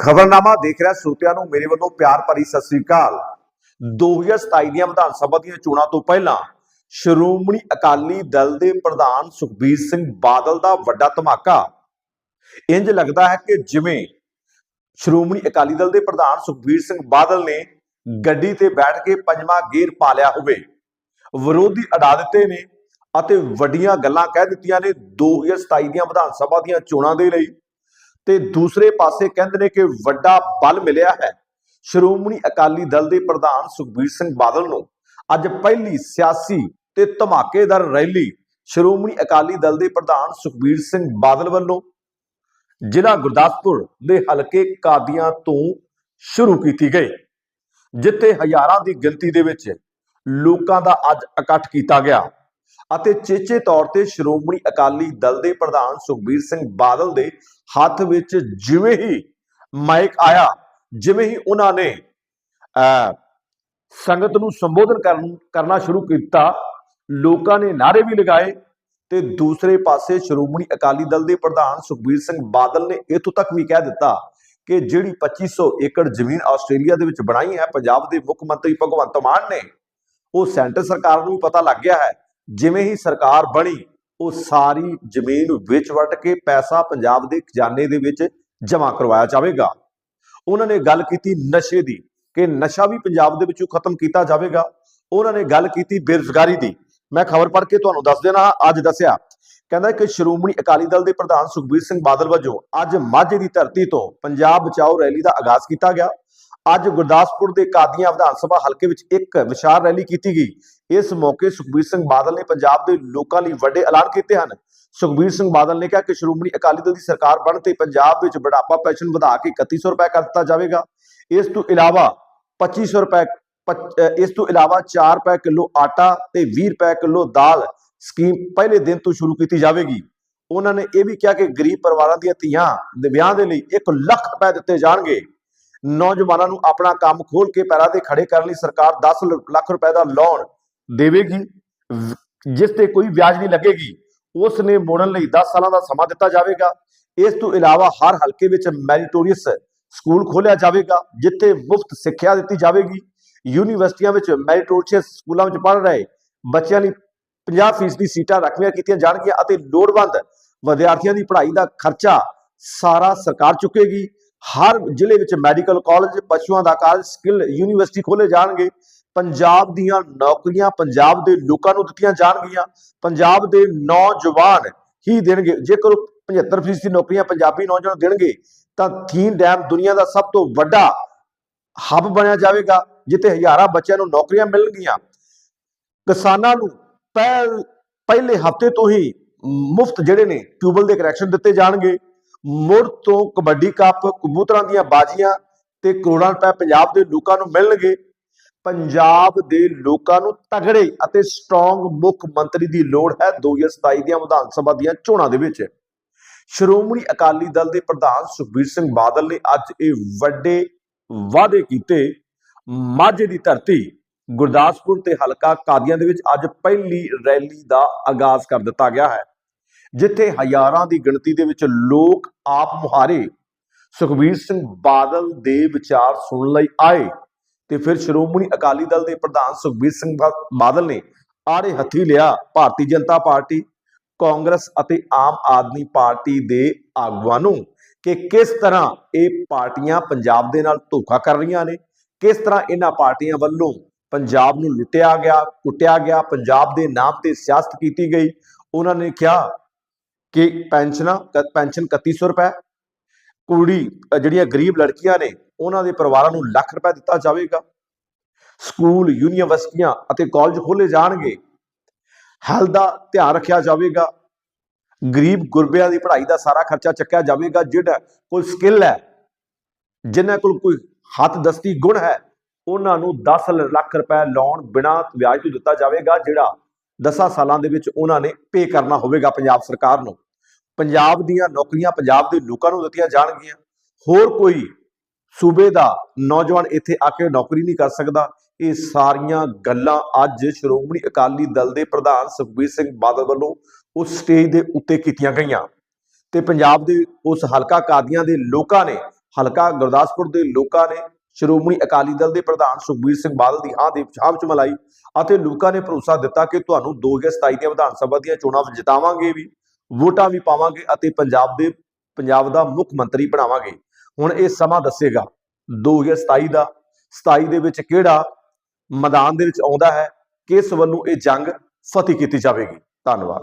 ਖਬਰਨਾਮਾ ਦੇਖ ਰਿਹਾ ਸਰੋਤਿਆਂ ਨੂੰ ਮੇਰੇ ਵੱਲੋਂ ਪਿਆਰ ਭਰੀ ਸਤਿ ਸ੍ਰੀ ਅਕਾਲ। 2027 ਦੀਆਂ ਵਿਧਾਨ ਸਭਾ ਦੀਆਂ ਚੋਣਾਂ ਤੋਂ ਪਹਿਲਾਂ ਸ਼੍ਰੋਮਣੀ ਅਕਾਲੀ ਦਲ ਦੇ ਪ੍ਰਧਾਨ ਸੁਖਬੀਰ ਸਿੰਘ ਬਾਦਲ ਦਾ ਵੱਡਾ ਧਮਾਕਾ। ਇੰਜ ਲੱਗਦਾ ਹੈ ਕਿ ਜਿਵੇਂ ਸ਼੍ਰੋਮਣੀ ਅਕਾਲੀ ਦਲ ਦੇ ਪ੍ਰਧਾਨ ਸੁਖਬੀਰ ਸਿੰਘ ਬਾਦਲ ਨੇ ਗੱਡੀ ਤੇ ਬੈਠ ਕੇ ਪੰਜਵਾਂ ਗੇਰ ਪਾ ਲਿਆ ਹੋਵੇ। ਵਿਰੋਧੀ ਅਡਾ ਦਿੱਤੇ ਨੇ ਅਤੇ ਵੱਡੀਆਂ ਗੱਲਾਂ ਕਹਿ ਦਿੱਤੀਆਂ ਨੇ। 2027 ਦੀਆਂ ਵਿਧਾਨ ਸਭਾ ਦੀਆਂ ਚੋਣਾਂ ਦੇ ਲਈ ਤੇ ਦੂਸਰੇ ਪਾਸੇ ਕਹਿੰਦੇ ਨੇ ਕਿ ਵੱਡਾ ਬਲ ਮਿਲਿਆ ਹੈ। ਸ਼੍ਰੋਮਣੀ ਅਕਾਲੀ ਦਲ ਦੇ ਪ੍ਰਧਾਨ ਸੁਖਬੀਰ ਸਿੰਘ ਬਾਦਲ ਨੂੰ ਅੱਜ ਪਹਿਲੀ ਸਿਆਸੀ ਤੇ ਧਮਾਕੇਦਾਰ ਰੈਲੀ ਸ਼੍ਰੋਮਣੀ ਅਕਾਲੀ ਦਲ ਦੇ ਪ੍ਰਧਾਨ ਸੁਖਬੀਰ ਸਿੰਘ ਬਾਦਲ ਵੱਲੋਂ ਜ਼ਿਲ੍ਹਾ ਗੁਰਦਾਸਪੁਰ ਦੇ ਹਲਕੇ ਕਾਦੀਆਂ ਤੋਂ ਸ਼ੁਰੂ ਕੀਤੀ ਗਈ, ਜਿੱਥੇ ਹਜ਼ਾਰਾਂ ਦੀ ਗਿਣਤੀ ਦੇ ਵਿੱਚ ਲੋਕਾਂ ਦਾ ਅੱਜ ਇਕੱਠ ਕੀਤਾ ਗਿਆ ਅਤੇ ਚੇਚੇ ਤੌਰ ਤੇ ਸ਼੍ਰੋਮਣੀ ਅਕਾਲੀ ਦਲ ਦੇ ਪ੍ਰਧਾਨ ਸੁਖਬੀਰ ਸਿੰਘ ਬਾਦਲ ਦੇ ਹੱਥ ਵਿੱਚ ਜਿਵੇਂ ਹੀ ਮਾਈਕ ਆਇਆ ਜਿਵੇਂ ਹੀ ਉਹਨਾਂ ਨੇ ਅਹ, ਸੰਗਤ ਨੂੰ ਸੰਬੋਧਨ ਕਰਨ ਕਰਨਾ ਸ਼ੁਰੂ ਕੀਤਾ ਲੋਕਾਂ ਨੇ ਨਾਰੇ ਵੀ ਲਗਾਏ ਤੇ ਦੂਸਰੇ ਪਾਸੇ ਸ਼੍ਰੋਮਣੀ ਅਕਾਲੀ ਦਲ ਦੇ ਪ੍ਰਧਾਨ ਸੁਖਬੀਰ ਸਿੰਘ ਬਾਦਲ ਨੇ ਇਥੋਂ ਤੱਕ ਵੀ ਕਹਿ ਦਿੱਤਾ ਕਿ ਜਿਹੜੀ 2500 ਏਕੜ ਜ਼ਮੀਨ ਆਸਟ੍ਰੇਲੀਆ ਦੇ ਵਿੱਚ ਬਣਾਈ ਹੈ ਪੰਜਾਬ ਦੇ ਮੁੱਖ ਮੰਤਰੀ ਭਗਵੰਤ ਮਾਨ ਨੇ ਉਹ ਸੈਂਟਰ ਸਰਕਾਰ ਨੂੰ ਵੀ ਪਤਾ ਲੱਗ ਗਿਆ ਹੈ ਜਿਵੇਂ ਹੀ ਸਰਕਾਰ ਬਣੀ ਉਹ ਸਾਰੀ ਜ਼ਮੀਨ ਵਿੱਚ ਵਟ ਕੇ ਪੈਸਾ ਪੰਜਾਬ ਦੇ ਖਜ਼ਾਨੇ ਦੇ ਵਿੱਚ ਜਮ੍ਹਾਂ ਕਰਵਾਇਆ ਜਾਵੇਗਾ। ਉਹਨਾਂ ਨੇ ਗੱਲ ਕੀਤੀ ਨਸ਼ੇ ਦੀ ਕਿ ਨਸ਼ਾ ਵੀ ਪੰਜਾਬ ਦੇ ਵਿੱਚੋਂ ਖਤਮ ਕੀਤਾ ਜਾਵੇਗਾ। ਉਹਨਾਂ ਨੇ ਗੱਲ ਕੀਤੀ ਬੇਰੁਜ਼ਗਾਰੀ ਦੀ। ਮੈਂ ਖਬਰ ਪੜ੍ਹ ਕੇ ਤੁਹਾਨੂੰ ਦੱਸ ਦੇਣਾ ਹਾਂ, ਅੱਜ ਦੱਸਿਆ। ਕਹਿੰਦਾ ਕਿ ਸ਼੍ਰੋਮਣੀ ਅਕਾਲੀ ਦਲ ਦੇ ਪ੍ਰਧਾਨ ਸੁਖਬੀਰ ਸਿੰਘ ਬਾਦਲ ਵੱਲੋਂ ਅੱਜ ਮਾਝੇ ਦੀ ਧਰਤੀ ਤੋਂ ਪੰਜਾਬ ਬਚਾਓ ਰੈਲੀ ਦਾ ਆਗਾਜ਼ ਕੀਤਾ ਗਿਆ। ਅੱਜ ਗੁਰਦਾਸਪੁਰ ਦੇ ਕਾਦੀਆਂ ਵਿਧਾਨ ਸਭਾ ਹਲਕੇ ਵਿੱਚ ਇੱਕ ਵਿਸ਼ਾਲ ਰੈਲੀ ਕੀਤੀ ਗਈ। ਇਸ ਮੌਕੇ ਸੁਖਬੀਰ ਸਿੰਘ ਬਾਦਲ ਨੇ ਪੰਜਾਬ ਦੇ ਲੋਕਾਂ ਲਈ ਵੱਡੇ ਐਲਾਨ ਕੀਤੇ ਹਨ। ਸੁਖਬੀਰ ਸਿੰਘ ਬਾਦਲ ਨੇ ਕਿਹਾ ਕਿ ਸ਼੍ਰੋਮਣੀ ਅਕਾਲੀ ਦਲ ਦੀ ਸਰਕਾਰ ਬਣ ਤੇ ਪੰਜਾਬ ਵਿੱਚ ਬੁਢਾਪਾ ਪੈਨਸ਼ਨ ਵਧਾ ਕੇ 3100 ਰੁਪਏ ਕਰ ਦਿੱਤਾ ਜਾਵੇਗਾ। ਇਸ ਤੋਂ ਇਲਾਵਾ 2500 ਰੁਪਏ ਪੱਚ- ਇਸ ਤੋਂ ਇਲਾਵਾ 4 ਰੁਪਏ ਕਿਲੋ ਆਟਾ ਤੇ 20 ਰੁਪਏ ਕਿਲੋ ਦਾਲ ਸਕੀਮ ਪਹਿਲੇ ਦਿਨ ਤੋਂ ਸ਼ੁਰੂ ਕੀਤੀ ਜਾਵੇਗੀ। ਉਹਨਾਂ ਨੇ ਇਹ ਵੀ ਕਿਹਾ ਕਿ ਗਰੀਬ ਪਰਿਵਾਰਾਂ ਦੀਆਂ ਧੀਆਂ ਦੇ ਵਿਆਹ ਦੇ ਲਈ 1 ਲੱਖ ਰੁਪਏ ਦਿੱਤੇ ਜਾਣਗੇ। ਨੌਜਵਾਨਾਂ ਨੂੰ ਆਪਣਾ ਕੰਮ ਖੋਲ ਕੇ ਪੈਰਾਂ ਤੇ ਖੜੇ ਕਰਨ ਲਈ ਸਰਕਾਰ 10 ਲੱਖ ਰੁਪਏ ਦਾ ਲੋਨ ਦੇਵੇਗੀ। ਜਿਸ ਤੇ ਕੋਈ ਵਿਆਜ ਨਹੀਂ ਲੱਗੇਗੀ, ਉਸ ਨੇ ਮੋੜਨ ਲਈ 10 ਸਾਲਾਂ ਦਾ ਸਮਾਂ ਦਿੱਤਾ ਜਾਵੇਗਾ। ਇਸ ਤੋਂ ਇਲਾਵਾ ਹਰ ਹਲਕੇ ਵਿੱਚ ਮੈਰੀਟੋਰੀਅਸ ਸਕੂਲ ਖੋਲਿਆ ਜਾਵੇਗਾ, ਜਿੱਥੇ ਮੁਫਤ ਸਿੱਖਿਆ ਦਿੱਤੀ ਜਾਵੇਗੀ। ਯੂਨੀਵਰਸਿਟੀਆਂ ਵਿੱਚ ਮੈਰੀਟੋਰੀਅਸ ਸਕੂਲਾਂ ਵਿੱਚ ਪੜ੍ਹ ਰਹੇ ਬੱਚਿਆਂ ਲਈ 50% ਦੀ ਸੀਟਾਂ ਰਾਖਵੀਆਂ ਕੀਤੀਆਂ ਜਾਣਗੀਆਂ ਅਤੇ ਲੋੜਵੰਦ ਵਿਦਿਆਰਥੀਆਂ ਦੀ ਪੜ੍ਹਾਈ ਦਾ ਖਰਚਾ ਸਾਰਾ ਸਰਕਾਰ ਚੁੱਕੇਗੀ। ਹਰ ਜ਼ਿਲ੍ਹੇ ਵਿੱਚ ਮੈਡੀਕਲ ਕਾਲਜ ਪਸ਼ੂਆਂ ਦਾ ਕਾਲਜ ਸਕਿੱਲ ਯੂਨੀਵਰਸਿਟੀ ਖੋਲੇ ਜਾਣਗੇ। ਪੰਜਾਬ ਦੀਆਂ ਨੌਕਰੀਆਂ ਪੰਜਾਬ ਦੇ ਲੋਕਾਂ ਨੂੰ ਦਿੱਤੀਆਂ ਜਾਣਗੀਆਂ। ਪੰਜਾਬ ਦੇ ਨੌਜਵਾਨ ਹੀ ਦੇਣਗੇ। ਜੇਕਰ ਉਹ 75% ਨੌਕਰੀਆਂ ਪੰਜਾਬੀ ਨੌਜਵਾਨ ਦੇਣਗੇ, ਤਾਂ ਥੀਨ ਡੈਮ ਦੁਨੀਆ ਦਾ ਸਭ ਤੋਂ ਵੱਡਾ ਹੱਬ ਬਣਿਆ ਜਾਵੇਗਾ, ਜਿੱਥੇ ਹਜ਼ਾਰਾਂ ਬੱਚਿਆਂ ਨੂੰ ਨੌਕਰੀਆਂ ਮਿਲਣਗੀਆਂ। ਕਿਸਾਨਾਂ ਨੂੰ ਪਹਿ- ਪਹਿਲੇ ਹਫ਼ਤੇ ਤੋਂ ਹੀ ਮੁਫਤ ਜਿਹੜੇ ਨੇ ਟਿਊਬਲ ਦੇ ਕਨੈਕਸ਼ਨ ਦਿੱਤੇ ਜਾਣਗੇ। ਮੁੜ ਤੋਂ ਕਬੱਡੀ ਕੱਪ, ਕਬੂਤਰਾਂ ਦੀਆਂ ਬਾਜ਼ੀਆਂ ਤੇ ਕਰੋੜਾਂ ਰੁਪਏ ਪੰਜਾਬ ਦੇ ਲੋਕਾਂ ਨੂੰ ਮਿਲਣਗੇ। ਪੰਜਾਬ ਦੇ ਲੋਕਾਂ ਨੂੰ ਤਗੜੇ ਅਤੇ ਸਟਰੋਂਗ ਮੁੱਖ ਮੰਤਰੀ ਦੀ ਲੋੜ ਹੈ 2027 ਦੀਆਂ ਵਿਧਾਨ ਸਭਾ ਦੀਆਂ ਚੋਣਾਂ ਦੇ ਵਿੱਚ। ਸ਼੍ਰੋਮਣੀ ਅਕਾਲੀ ਦਲ ਦੇ ਪ੍ਰਧਾਨ ਸੁਖਬੀਰ ਸਿੰਘ ਬਾਦਲ ਨੇ ਅੱਜ ਇਹ ਵੱਡੇ ਵਾਅਦੇ ਕੀਤੇ। ਮਾਝੇ ਦੀ ਧਰਤੀ, ਗੁਰਦਾਸਪੁਰ ਤੇ ਹਲਕਾ ਕਾਦੀਆਂ ਦੇ ਵਿੱਚ ਅੱਜ ਪਹਿਲੀ ਰੈਲੀ ਦਾ ਆਗਾਜ਼ ਕਰ ਦਿੱਤਾ ਗਿਆ ਹੈ। ਜਿੱਥੇ ਹਜ਼ਾਰਾਂ ਦੀ ਗਿਣਤੀ ਦੇ ਵਿੱਚ ਲੋਕ ਆਪ ਮੁਹਾਰੇ ਸੁਖਬੀਰ ਸਿੰਘ ਬਾਦਲ ਦੇ ਵਿਚਾਰ ਸੁਣਨ ਲਈ ਆਏ ਤੇ ਫਿਰ ਸ਼੍ਰੋਮਣੀ ਅਕਾਲੀ ਦਲ ਦੇ ਪ੍ਰਧਾਨ ਸੁਖਬੀਰ ਸਿੰਘ ਬਾਦਲ ਨੇ ਆੜੇ ਹੱਥੀ ਲਿਆ ਭਾਰਤੀ ਜਨਤਾ ਪਾਰਟੀ, ਕਾਂਗਰਸ ਅਤੇ ਆਮ ਆਦਮੀ ਪਾਰਟੀ ਦੇ ਆਗੂਆਂ ਨੂੰ ਕਿ ਕਿਸ ਤਰ੍ਹਾਂ ਇਹ ਪਾਰਟੀਆਂ ਪੰਜਾਬ ਦੇ ਨਾਲ ਧੋਖਾ ਕਰ ਰਹੀਆਂ ਨੇ, ਕਿਸ ਤਰ੍ਹਾਂ ਇਹਨਾਂ ਪਾਰਟੀਆਂ ਵੱਲੋਂ ਪੰਜਾਬ ਨੂੰ ਲੁੱਟਿਆ ਗਿਆ, ਕੁੱਟਿਆ ਗਿਆ, ਪੰਜਾਬ ਦੇ ਨਾਮ ਤੇ ਸਿਆਸਤ ਕੀਤੀ ਗਈ। ਉਹਨਾਂ ਨੇ ਕਿਹਾ ਕਿ ਪੈਨਸ਼ਨਾਂ ਕ- ਪੈਨਸ਼ਨ 3100 ਰੁਪਏ। ਕੁੜੀ ਜਿਹੜੀਆਂ ਗਰੀਬ ਲੜਕੀਆਂ ਨੇ, ਉਹਨਾਂ ਦੇ ਪਰਿਵਾਰਾਂ ਨੂੰ ਲੱਖ ਰੁਪਏ ਦਿੱਤਾ ਜਾਵੇਗਾ। ਸਕੂਲ, ਯੂਨੀਵਰਸਿਟੀਆਂ ਅਤੇ ਕਾਲਜ ਖੋਲੇ ਜਾਣਗੇ। ਹੈਲਥ ਦਾ ਧਿਆਨ ਰੱਖਿਆ ਜਾਵੇਗਾ। ਗਰੀਬ ਗੁਰਬਿਆਂ ਦੀ ਪੜ੍ਹਾਈ ਦਾ ਸਾਰਾ ਖਰਚਾ ਚੱਕਿਆ ਜਾਵੇਗਾ, ਜਿਹੜਾ ਕੋਈ ਸਕਿੱਲ ਹੈ, ਜਿਨ੍ਹਾਂ ਕੋਲ ਕੋਈ ਹੱਥ ਦਸਤੀ ਗੁਣ ਹੈ, ਉਹਨਾਂ ਨੂੰ 10 ਲੱਖ ਰੁਪਏ ਲੋਨ ਬਿਨਾਂ ਵਿਆਜ ਤੋਂ ਦਿੱਤਾ ਜਾਵੇਗਾ, ਜਿਹੜਾ 10 ਸਾਲਾਂ ਦੇ ਵਿੱਚ ਉਹਨਾਂ ਨੇ ਪੇ ਕਰਨਾ ਹੋਵੇਗਾ ਪੰਜਾਬ ਸਰਕਾਰ ਨੂੰ। ਪੰਜਾਬ ਦੀਆਂ ਨੌਕਰੀਆਂ ਪੰਜਾਬ ਦੇ ਲੋਕਾਂ ਨੂੰ ਦਿੱਤੀਆਂ ਜਾਣਗੀਆਂ। ਹੋਰ ਕੋਈ ਸੂਬੇ ਦਾ ਨੌਜਵਾਨ ਇੱਥੇ ਆ ਕੇ ਨੌਕਰੀ ਨਹੀਂ ਕਰ ਸਕਦਾ। ਇਹ ਸਾਰੀਆਂ ਗੱਲਾਂ ਅੱਜ ਸ਼੍ਰੋਮਣੀ ਅਕਾਲੀ ਦਲ ਦੇ ਪ੍ਰਧਾਨ ਸੁਖਬੀਰ ਸਿੰਘ ਬਾਦਲ ਵੱਲੋਂ ਉਸ ਸਟੇਜ ਦੇ ਉੱਤੇ ਕੀਤੀਆਂ ਗਈਆਂ। ਤੇ ਪੰਜਾਬ ਦੇ ਉਸ ਹਲਕਾ ਕਾਦੀਆਂ ਦੇ ਲੋਕਾਂ ਨੇ, ਹਲਕਾ ਗੁਰਦਾਸਪੁਰ ਦੇ ਲੋਕਾਂ ਨੇ ਸ਼੍ਰੋਮਣੀ ਅਕਾਲੀ ਦਲ ਦੇ ਪ੍ਰਧਾਨ ਸੁਖਬੀਰ ਸਿੰਘ ਬਾਦਲ ਦੀ ਹਾਂ ਦੀ ਪਛਾਣ ਚ ਮਲਾਈ ਅਤੇ ਲੋਕਾਂ ਨੇ ਭਰੋਸਾ ਦਿੱਤਾ ਕਿ ਤੁਹਾਨੂੰ 2027 ਦੀਆਂ ਵਿਧਾਨ ਸਭਾ ਦੀਆਂ ਚੋਣਾਂ ਵਿੱਚ ਜਿਤਾਵਾਂਗੇ ਵੀ, ਵੋਟਾਂ ਵੀ ਪਾਵਾਂਗੇ ਅਤੇ ਪੰਜਾਬ ਦੇ, ਪੰਜਾਬ ਦਾ ਮੁੱਖ ਮੰਤਰੀ ਬਣਾਵਾਂਗੇ। ਹੁਣ ਇਹ ਸਮਾਂ ਦੱਸੇਗਾ 2027 ਦਾ 27 ਦੇ ਵਿੱਚ ਕਿਹੜਾ ਮੈਦਾਨ ਦੇ ਵਿੱਚ ਆਉਂਦਾ ਹੈ, ਕਿਸ ਵੱਲੋਂ ਇਹ ਜੰਗ ਫਤਿਹ ਕੀਤੀ ਜਾਵੇਗੀ? ਧੰਨਵਾਦ।